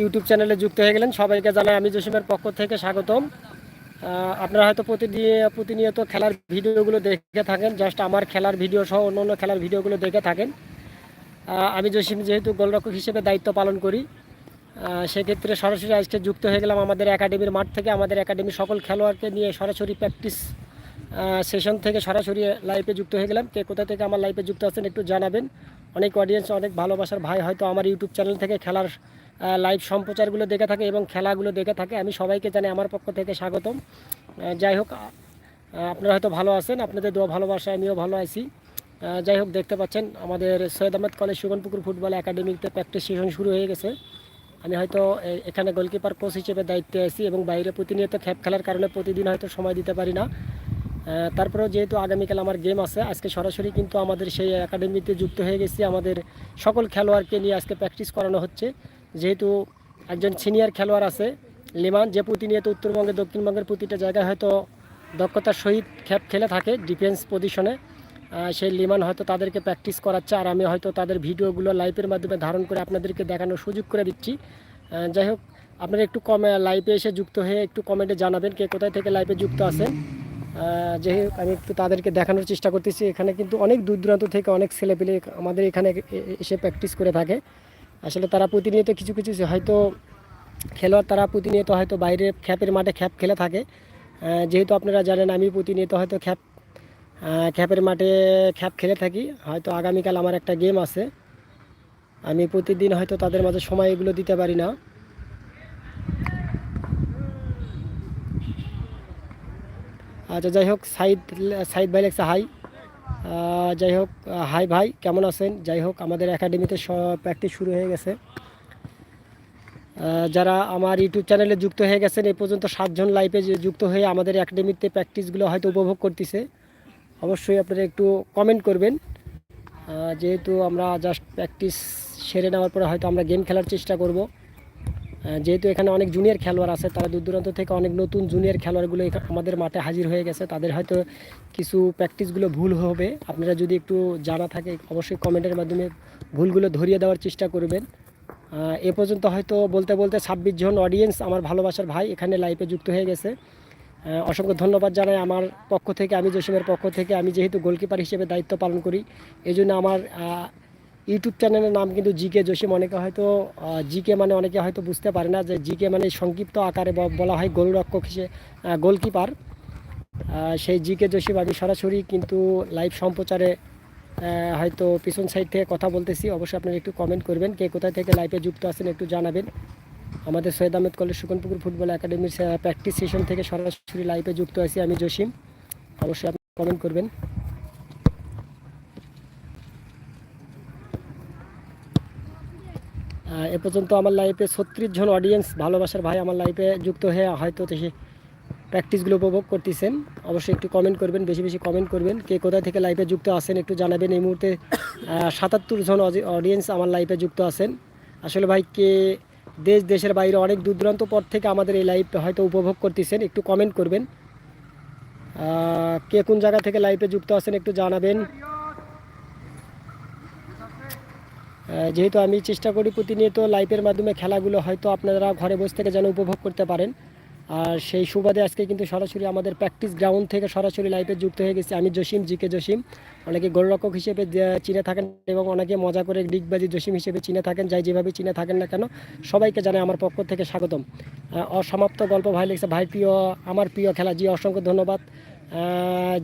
YouTube চ্যানেলে যুক্ত হয়ে গেলেন। সবাইকে জানাই আমি জসিমের পক্ষ থেকে স্বাগতম। আপনারা হয়তো প্রতিদিন প্রতিনিয়ত খেলার ভিডিওগুলো দেখে থাকেন। জাস্ট আমার খেলার ভিডিও সহ অন্য অন্য খেলার ভিডিওগুলো দেখে থাকেন। আমি জসিম যেহেতু গোলরক্ষক হিসেবে দায়িত্ব পালন করি সেক্ষেত্রে সরাসরি আজকে যুক্ত হয়ে গেলাম আমাদের একাডেমির মাঠ থেকে। আমাদের একাডেমির সকল খেলোয়াড়কে নিয়ে সরাসরি প্র্যাকটিস সেশন থেকে সরাসরি লাইভে যুক্ত হয়ে গেলাম। কে কোথা থেকে আমার লাইভে যুক্ত আছেন একটু জানাবেন। অনেক অডিয়েন্স অনেক ভালোবাসার ভাই হয়তো আমার ইউটিউব চ্যানেল থেকে খেলার লাইভ সম্প্রচারগুলো দেখে থাকে এবং খেলাগুলো দেখে থাকে। আমি সবাইকে জানি আমার পক্ষ থেকে স্বাগতম। যাই হোক আপনারা হয়তো ভালো আছেন, আপনাদের দোয়া ভালোবাসা আমিও ভালো আছি। যাই হোক, দেখতে পাচ্ছেন, আমাদের সৈয়দ আহমেদ কলেজ সুগনপুকুর ফুটবল একাডেমিতে প্র্যাকটিস সেশন শুরু হয়ে গেছে। আমি হয়তো এখানে গোলকিপার কোচ হিসেবে দায়িত্বে আছি এবং বাইরে প্রতিনিয়ত খ্যাপ খেলার কারণে প্রতিদিন হয়তো সময় দিতে পারি না। তারপরেও যেহেতু আগামীকাল আমার গেম আছে, আজকে সরাসরি কিন্তু আমাদের সেই একাডেমিতে যুক্ত হয়ে গেছি। আমাদের সকল খেলোয়াড়কে নিয়ে আজকে প্র্যাকটিস করানো হচ্ছে। যেহেতু একজন সিনিয়র খেলোয়াড় আছে, লিমান যে প্রতিনিয়ত উত্তরবঙ্গে দক্ষিণবঙ্গের প্রতিটা জায়গায় হয়তো দক্ষতার সহিত খ্যাপ খেলে থাকে ডিফেন্স পজিশনে সেই লিমান হয়তো তাদেরকে প্র্যাকটিস করাচ্ছে, আর আমি হয়তো তাদের ভিডিওগুলো লাইভের মাধ্যমে ধারণ করে আপনাদেরকে দেখানোর সুযোগ করে দিচ্ছি। যাই হোক, আপনারা একটু কমে লাইভে এসে যুক্ত হয়ে একটু কমেন্টে জানাবেন কে কোথায় থেকে লাইভে যুক্ত আছেন। যাই হোক, আমি একটু তাদেরকে দেখানোর চেষ্টা করতেছি। এখানে কিন্তু অনেক দূর দূরান্ত থেকে অনেক ছেলেপেলে আমাদের এখানে এসে প্র্যাকটিস করে থাকে। আসলে তারা প্রতিনিয়ত কিছু কিছু হয়তো খেলোয়াড় তারা প্রতিনিয়ত হয়তো বাইরে খ্যাপের মাঠে খ্যাপ খেলে থাকে। যেহেতু আপনারা জানেন আমি প্রতিনিয়ত হয়তো খ্যাপ খ্যাপের মাঠে খ্যাপ খেলে থাকি। হয়তো আগামীকাল আমার একটা গেম আছে। আমি প্রতিদিন হয়তো তাদের মাঝে সময় এগুলো দিতে পারি না। আচ্ছা যাই হোক, সাইদ সাইদ ভাই লেখছে, হাই। যাই হোক হাই ভাই, কেমন আছেন? যাই হোক, আমাদের একাডেমিতে প্র্যাকটিস শুরু হয়ে গেছে। যারা আমার ইউটিউব চ্যানেলে যুক্ত হয়ে গেছেন এই পর্যন্ত সাতজন লাইভে যুক্ত হয়ে আমাদের একাডেমিতে প্র্যাকটিসগুলো হয়তো উপভোগ করতেছে। অবশ্যই আপনারা একটু কমেন্ট করবেন। যেহেতু আমরা জাস্ট প্র্যাকটিস সেরে নেওয়ার পরে হয়তো আমরা গেম খেলার চেষ্টা করব। যেহেতু এখানে অনেক জুনিয়র খেলোয়াড় আছে, তারা দূর দূরান্ত থেকে অনেক নতুন জুনিয়র খেলোয়াড়গুলো আমাদের মাঠে হাজির হয়ে গেছে। তাদের হয়তো কিছু প্র্যাকটিসগুলো ভুল হবে। আপনারা যদি একটু জানা থাকে, অবশ্যই কমেন্টের মাধ্যমে ভুলগুলো ধরিয়ে দেওয়ার চেষ্টা করবেন। এ পর্যন্ত হয়তো বলতে বলতে ছাব্বিশ জন অডিয়েন্স আমার ভালোবাসার ভাই এখানে লাইভে যুক্ত হয়ে গেছে। অসংখ্য ধন্যবাদ জানাই আমার পক্ষ থেকে, আমি জসিমের পক্ষ থেকে। আমি যেহেতু গোলকিপার হিসেবে দায়িত্ব পালন করি এই জন্য আমার ইউটিউব চ্যানেলের নাম কিন্তু জিকে জসিম। অনেকে হয়তো জিকে মানে অনেকে হয়তো বুঝতে পারে না যে জিকে মানে সংক্ষিপ্ত আকারে বলা হয় গোলরক্ষক হিসেবে গোলকিপার। সেই জিকে জসিম আমি সরাসরি কিন্তু লাইভ সম্প্রচারে হয়তো পিছন সাইড থেকে কথা বলতেছি। অবশ্যই আপনারা একটু কমেন্ট করবেন, কে কোথায় থেকে লাইভে যুক্ত আছেন একটু জানাবেন। আমাদের সৈয়দ আহমেদ কলেজ সুকনপুকুর ফুটবল একাডেমির প্র্যাকটিস সেশন থেকে সরাসরি লাইভে যুক্ত আছি আমি জসিম। অবশ্যই আপনি কমেন্ট করবেন। এ পর্যন্ত আমার লাইফে ছত্রিশ জন অডিয়েন্স ভালোবাসার ভাই আমার লাইফে যুক্ত হয়ে হয়তো সে প্র্যাকটিসগুলো উপভোগ করতেছেন। অবশ্যই একটু কমেন্ট করবেন, বেশি বেশি কমেন্ট করবেন। কে কোথা থেকে লাইফে যুক্ত আছেন একটু জানাবেন। এই মুহূর্তে সাতাত্তর জন অডিয়েন্স আমার লাইফে যুক্ত আছেন। আসলে ভাই, কে দেশ, দেশের বাইরে অনেক দূর দূরান্ত পর থেকে আমাদের এই লাইভটা হয়তো উপভোগ করতেছেন। একটু কমেন্ট করবেন। কে কোন জায়গা থেকে লাইভে যুক্ত আছেন একটু জানাবেন। যেহেতু আমি চেষ্টা করি প্রতিনিয়ত লাইভের মাধ্যমে খেলাগুলো হয়তো আপনারা ঘরে বসে থেকে যেন উপভোগ করতে পারেন। আর সেই সুবাদে আজকে কিন্তু সরাসরি আমাদের প্র্যাকটিস গ্রাউন্ড থেকে সরাসরি লাইভে যুক্ত হয়ে গেছি আমি জসিম, জিকে জসিম। অনেকে গোলরক্ষক হিসেবে চিনে থাকেন এবং অনেকে মজা করে ডিগবাজি জসিম হিসেবে চিনে থাকেন, যাই যেভাবে চিনে থাকেন না কেন, সবাইকে জানাই আমার পক্ষ থেকে স্বাগতম। অসমাপ্ত গল্প ভাই লিখছে, ভাই প্রিয়, আমার প্রিয় খেলা, জি, অসংখ্য ধন্যবাদ।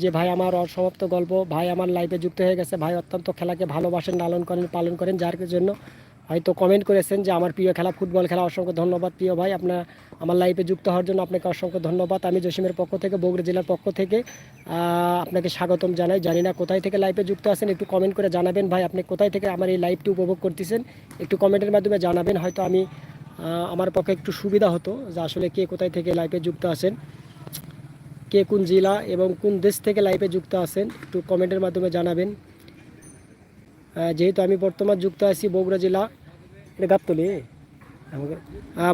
যে ভাই আমার অসমাপ্ত গল্প, ভাই আমার লাইফে যুক্ত হয়ে গেছে, ভাই অত্যন্ত খেলাকে ভালোবাসেন, লালন করেন, পালন করেন, যার জন্য হয়তো কমেন্ট করেছেন যে আমার প্রিয় খেলা ফুটবল খেলা, অসংখ্য ধন্যবাদ প্রিয় ভাই। আপনার, আমার লাইফে যুক্ত হওয়ার জন্য আপনাকে অসংখ্য ধন্যবাদ। আমি জসিমের পক্ষ থেকে, বগুড়া জেলার পক্ষ থেকে আপনাকে স্বাগতম জানাই। জানি না কোথায় থেকে লাইফে যুক্ত আছেন, একটু কমেন্ট করে জানাবেন। ভাই, আপনি কোথায় থেকে আমার এই লাইভটি উপভোগ করতেছেন? একটু কমেন্টের মাধ্যমে জানাবেন। হয়তো আমি আমার পক্ষে একটু সুবিধা হতো যে আসলে কে কোথায় থেকে লাইফে যুক্ত আছেন। কে কোন জেলা এবং কোন দেশ থেকে লাইভে যুক্ত আছেন, একটু কমেন্টের মাধ্যমে জানাবেন। যেহেতু আমি বর্তমান যুক্ত আছি বগুড়া জেলা গাবতলি?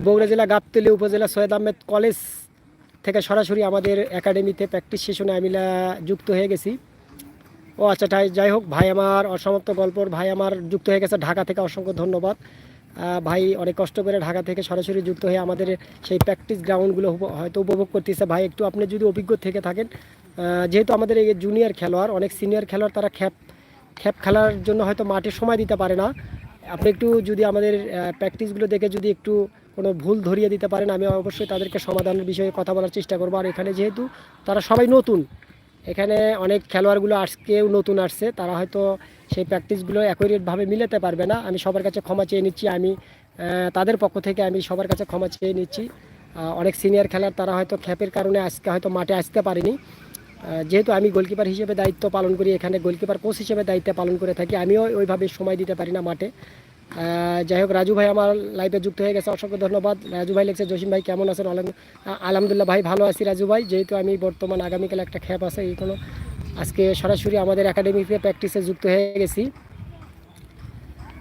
বগুড়া জেলা গাবতলি উপজেলা সৈয়দ আহমেদ কলেজ থেকে সরাসরি আমাদের একাডেমিতে প্র্যাকটিস সেশনে আমি যুক্ত হয়ে গেছি। ও আচ্ছা যাই হোক, ভাই আমার অসমাপ্ত গল্পর ভাই আমার যুক্ত হয়ে গেছে। ঢাকা থেকে অসংখ্য ধন্যবাদ। ভাই অনেক কষ্ট করে ঢাকা থেকে সরাসরি যুক্ত হয়ে আমাদের সেই প্র্যাকটিস গ্রাউন্ডগুলো হয়তো উপভোগ করতেছে। ভাই, একটু আপনি যদি অভিজ্ঞ থেকে থাকেন যেহেতু আমাদের এই জুনিয়র খেলোয়াড়, অনেক সিনিয়র খেলোয়াড় তারা খ্যাপ খ্যাপ খেলার জন্য হয়তো মাঠে সময় দিতে পারে না। আপনি একটু যদি আমাদের প্র্যাকটিসগুলো দেখে যদি একটু কোনো ভুল ধরিয়ে দিতে পারেন, আমি অবশ্যই তাদেরকে সমাধানের বিষয়ে কথা বলার চেষ্টা করব। আর এখানে যেহেতু তারা সবাই নতুন এখানে অনেক খেলোয়াড়গুলো আজকেও নতুন আসছে, তারা হয়তো সেই প্র্যাকটিসগুলো অ্যাকুরেটভাবে মিলাতে পারবে না। আমি সবার কাছে ক্ষমা চেয়ে নিচ্ছি, আমি তাদের পক্ষ থেকে আমি সবার কাছে ক্ষমা চেয়ে নিচ্ছি। অনেক সিনিয়র খেলার তারা হয়তো খ্যাপের কারণে আজকে হয়তো মাঠে আসতে পারেনি। যেহেতু আমি গোলকিপার হিসেবে দায়িত্ব পালন করি, এখানে গোলকিপার কোচ হিসেবে দায়িত্ব পালন করে থাকি, আমিও ওইভাবে সময় দিতে পারি না মাঠে। যাই হোক, রাজু ভাই আমার লাইভে যুক্ত হয়ে গেছে, অসংখ্য ধন্যবাদ। রাজু ভাই লিখছে, জসিম ভাই কেমন আছেন? আলহাম- আলহামদুলিল্লাহ ভাই ভালো আছি রাজু ভাই। যেহেতু আমি বর্তমান আগামীকাল একটা খ্যাপ আছে, এই কোনো আজকে সরাসরি আমাদের একাডেমিতে প্র্যাকটিসে যুক্ত হয়ে গেছি।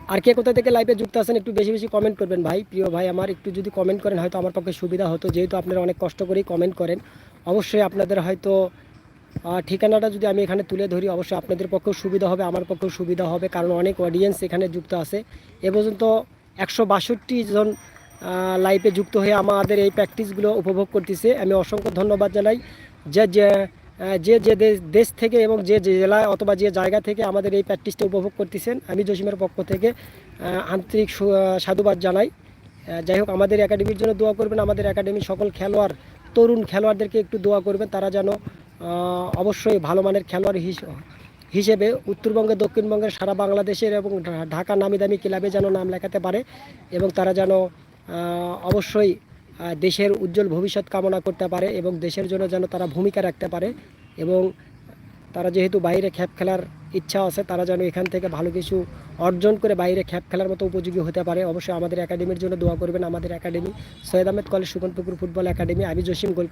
আর কে কোথা থেকে লাইভে যুক্ত আছেন একটু বেশি বেশি কমেন্ট করবেন ভাই। প্রিয় ভাই আমার, একটু যদি কমেন্ট করেন, হয়তো আমার পক্ষে সুবিধা হতো। যেহেতু আপনারা অনেক কষ্ট করেই কমেন্ট করেন, অবশ্যই আপনাদের হয়তো ঠিকানাটা যদি আমি এখানে তুলে ধরি, অবশ্যই আপনাদের পক্ষেও সুবিধা হবে, আমার পক্ষেও সুবিধা হবে, কারণ অনেক অডিয়েন্স এখানে যুক্ত আছে। এ পর্যন্ত একশো বাষট্টি জন লাইফে যুক্ত হয়ে আমাদের এই প্র্যাকটিসগুলো উপভোগ করতেছে। আমি অসংখ্য ধন্যবাদ জানাই। যে যে যে যে দেশ- থেকে এবং যে জেলা অথবা যে জায়গা থেকে আমাদের এই প্র্যাকটিসটা উপভোগ করতেছেন, আমি জসিমের পক্ষ থেকে আন্তরিক সাধুবাদ জানাই। যাই হোক, আমাদের একাডেমির জন্য দোয়া করবেন। আমাদের একাডেমির সকল খেলোয়াড়, তরুণ খেলোয়াড়দেরকে একটু দোয়া করবেন। তারা যেন অবশ্যই ভালো মানের খেলোয়াড় হিস- হিসেবে উত্তরবঙ্গে, দক্ষিণবঙ্গের সারা বাংলাদেশের এবং ঢাকা নামি দামি ক্লাবে যেন নাম লেখাতে পারে এবং তারা যেন অবশ্যই দেশের উজ্জ্বল ভবিষ্যৎ কামনা করতে পারে এবং দেশের জন্য যেন তারা ভূমিকা রাখতে পারে এবং তারা যেহেতু বাইরে খ্যাপ খেলার ইচ্ছা আছে, তারা যেন এখান থেকে ভালো কিছু অর্জন করে বাইরে খ্যাপ খেলার মতো উপযোগী হতে পারে। অবশ্যই আমাদের একাডেমির জন্য দোয়া করবেন, আমাদের academy Syed Ahmed college Suganpukur football academy, আমি জসিম গোল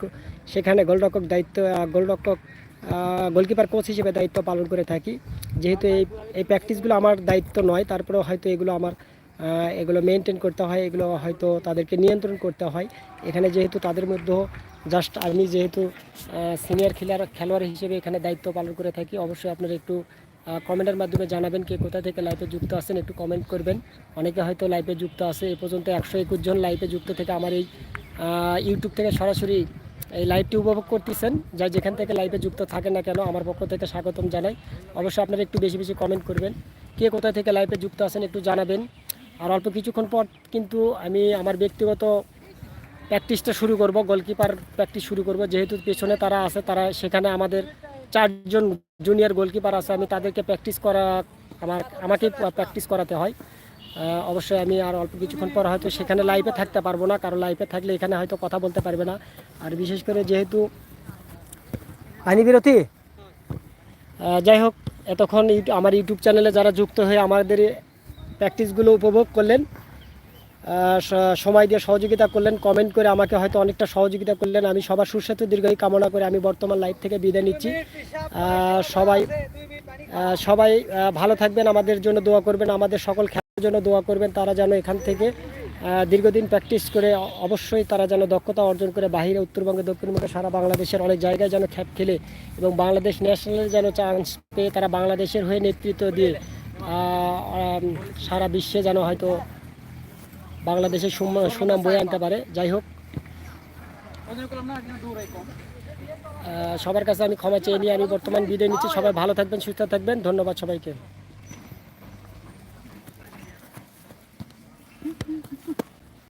সেখানে গোলরক্ষক দায়িত্ব গোলরক্ষক গোলকিপার কোচ হিসেবে দায়িত্ব পালন করে থাকি। যেহেতু এই এই প্র্যাকটিসগুলো আমার দায়িত্ব নয়, তারপরেও হয়তো এগুলো আমার এগুলো মেনটেন করতে হয়, এগুলো হয়তো তাদেরকে নিয়ন্ত্রণ করতে হয়। এখানে যেহেতু তাদের মধ্যেও জাস্ট আমি যেহেতু সিনিয়র খেলোয়াড় খেলোয়াড় হিসেবে এখানে দায়িত্ব পালন করে থাকি, অবশ্যই আপনারা একটু কমেন্টের মাধ্যমে জানাবেন কে কোথা থেকে লাইভে যুক্ত আছেন, একটু কমেন্ট করবেন। অনেকে হয়তো লাইভে যুক্ত আছে, এ পর্যন্ত একশো একুশ জন লাইভে যুক্ত থেকে আমার এই ইউটিউব থেকে সরাসরি এই লাইভটি উপভোগ করতেছেন। যা যেখান থেকে লাইভে যুক্ত থাকেন না কেন, আমার পক্ষ থেকে স্বাগতম জানাই। অবশ্যই আপনারা একটু বেশি বেশি কমেন্ট করবেন। কে কোথা থেকে লাইভে যুক্ত আছেন একটু জানাবেন। আর অল্প কিছুক্ষণ পর কিন্তু আমি আমার ব্যক্তিগত প্র্যাকটিসটা শুরু করব, গোলকিপার প্র্যাকটিস শুরু করব। যেহেতু পেছনে তারা আছে, তারা সেখানে আমাদের চারজন জুনিয়র গোলকিপার আছে, আমি তাদেরকে প্র্যাকটিস করা, আমার, আমাকে প্র্যাকটিস করাতে হয়। অবশ্যই আমি আর অল্প কিছুক্ষণ পর হয়তো সেখানে লাইভে থাকতে পারব না, কারণ লাইভে থাকলে এখানে হয়তো কথা বলতে পারবে না। আর বিশেষ করে যেহেতু আইনি বিরতি? যাই হোক, এতক্ষণ আমার ইউটিউব চ্যানেলে যারা যুক্ত হয়ে আমাদের প্র্যাকটিসগুলো উপভোগ করলেন সময় দিয়ে সহযোগিতা করলেন কমেন্ট করে আমাকে হয়তো অনেকটা সহযোগিতা করলেন। আমি সবার সুস্বাস্থ্য দীর্ঘই কামনা করে আমি বর্তমান লাইভ থেকে বিদায় নিচ্ছি। সবাই সবাই ভালো থাকবেন, আমাদের জন্য দোয়া করবেন, আমাদের সকল খেলার জন্য দোয়া করবেন, তারা যেন এখান থেকে দীর্ঘদিন প্র্যাকটিস করে অবশ্যই তারা যেন দক্ষতা অর্জন করে বাহিরে, উত্তরবঙ্গে দক্ষিণবঙ্গে সারা বাংলাদেশের অনেক জায়গায় যেন খ্যাপ খেলে এবং বাংলাদেশ ন্যাশনালে যেন চান্স পেয়ে তারা বাংলাদেশের হয়ে নেতৃত্ব দিয়ে সারা বিশ্বে যেন হয়তো বাংলাদেশের সুনাম বয়ে আনতে পারে। যাই হোক সবার কাছে আমি ক্ষমা চেয়ে নিয়ে আমি বর্তমান বিদায় নিচ্ছি। সবাই ভালো থাকবেন, সুস্থ থাকবেন। ধন্যবাদ সবাইকে।